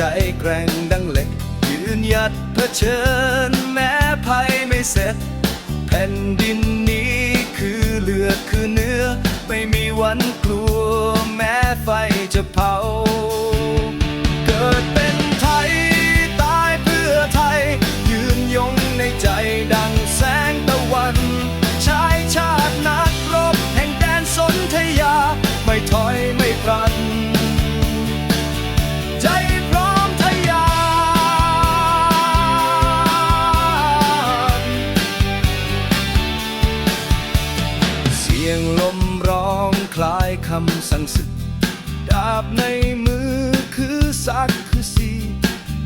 ใจแกร่งดังเหล็ก ยืนหยัดเผชิญแม้ภัยไม่เสร็จ แผ่นดินนี้คือเลือดคือเนื้อ ไม่มีวันกลัวแม้ไฟจะเผาำสั่งสึก ดาบในมือคือสักคือสี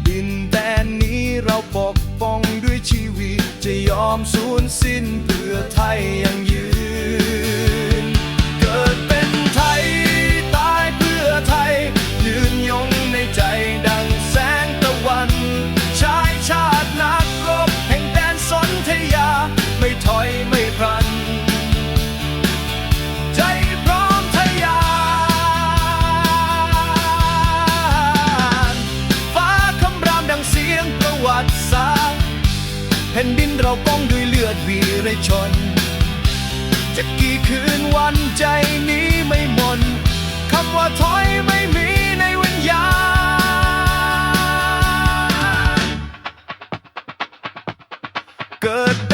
ดินแดนนี้เราปกป้องด้วยชีวิต จะยอมสูญสิ้นเพื่อไทยยังยืน ผ่นดินเราป้องด้วยเลือดวีรชน จะกี่คืนวันใจนี้ไม่หมนคำว่าถอยไม่มีในวิญญาณเกิด